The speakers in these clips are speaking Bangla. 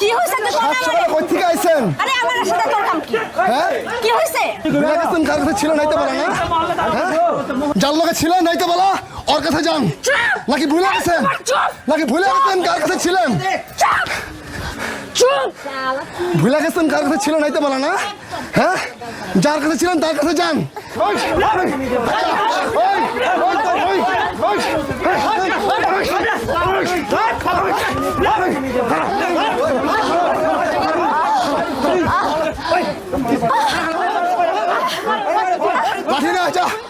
কি হয়েছে তো সকালে কই থেকে আইছেন আরে আমার সাথে তোর কাম কি হ্যাঁ কি হয়েছে ভুলে গেছেন কার কাছে ছিল নাইতে বলা না হ্যাঁ যার লোকে ছিলেন নাইতে বলা ওর কাছে যান নাকি ভুলে গেছেন নাকি ভুলে গেছেন কার কাছে ছিলেন ভুলে গেছেন কার কাছে ছিল নাইতে বলা না হ্যাঁ যার কাছে ছিলেন তার কাছে যান ওই, ওই, ওই, ওই, তো, ওই, ওই, লাঠি না যা লাঠি না ওই, যা যা কি কি কি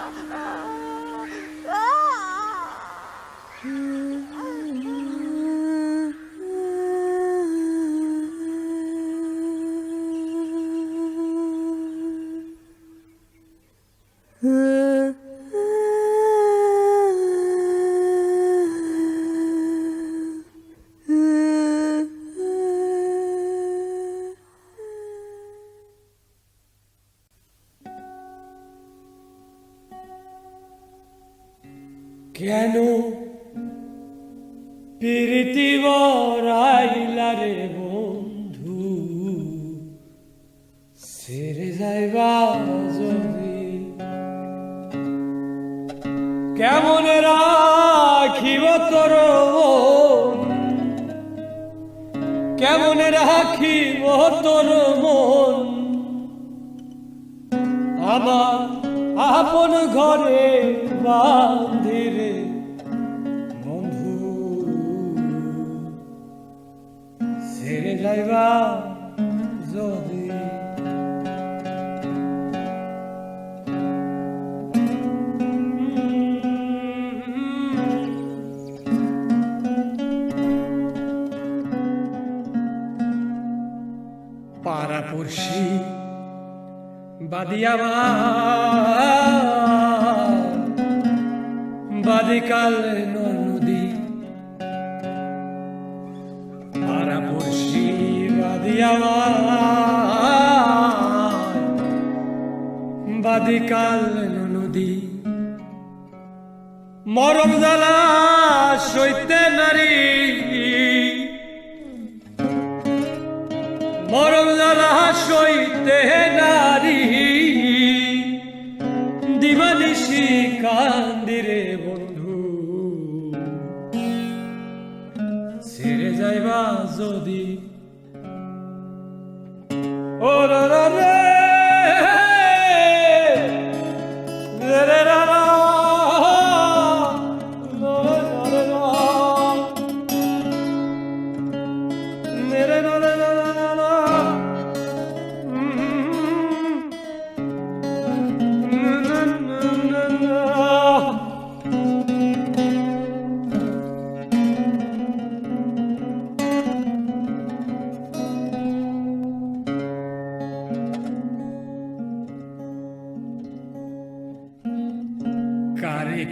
কেন? প্রীতি বরাইলা রে বন্ধু, সেরে যাইবা যদি। কেমন রাখিব তোর মন? কেমন রাখিব তোর মন? আমার আপন ঘরে বান্ধিরে বন্ধু। ছেড়ে যাইবা যদি। পাড়াপড়শি বাদিয়ামা বাদিকাল নদী। নারী। মরম জ্বালা নারী। দিবানিশি কান্দিরে বন্ধু যদি ওরা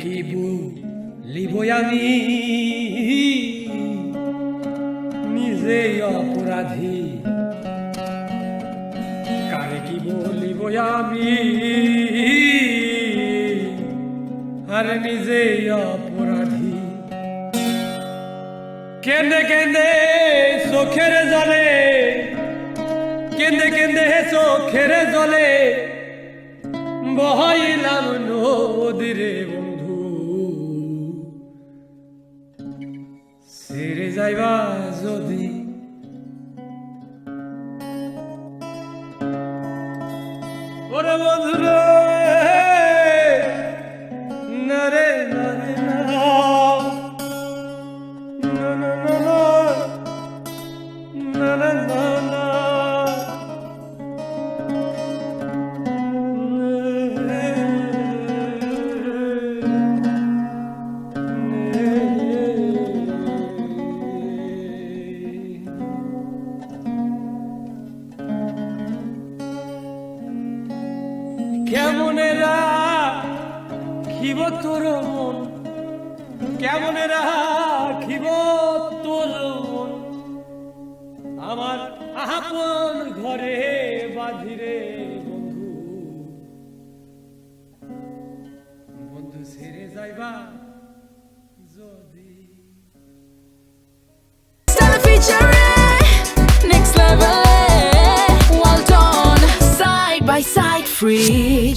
কি বলিব আমি। নিজেই অপরাধী। কারে কি বলিব আমি? আরে নিজেই অপরাধী। কেন্দে কেন্দে চোখের জলে কেন্দে কেন্দে চোখের জলে, বহাইলাম নদীরে ছেড়ে যাইবা যদি রাখিব তোর মন কেমন রাখিব তোর মন আমার আপন ঘরে বাঁধিরে বন্ধু বন্ধু ছেড়ে যাইবা next level. Well done, side by side, free.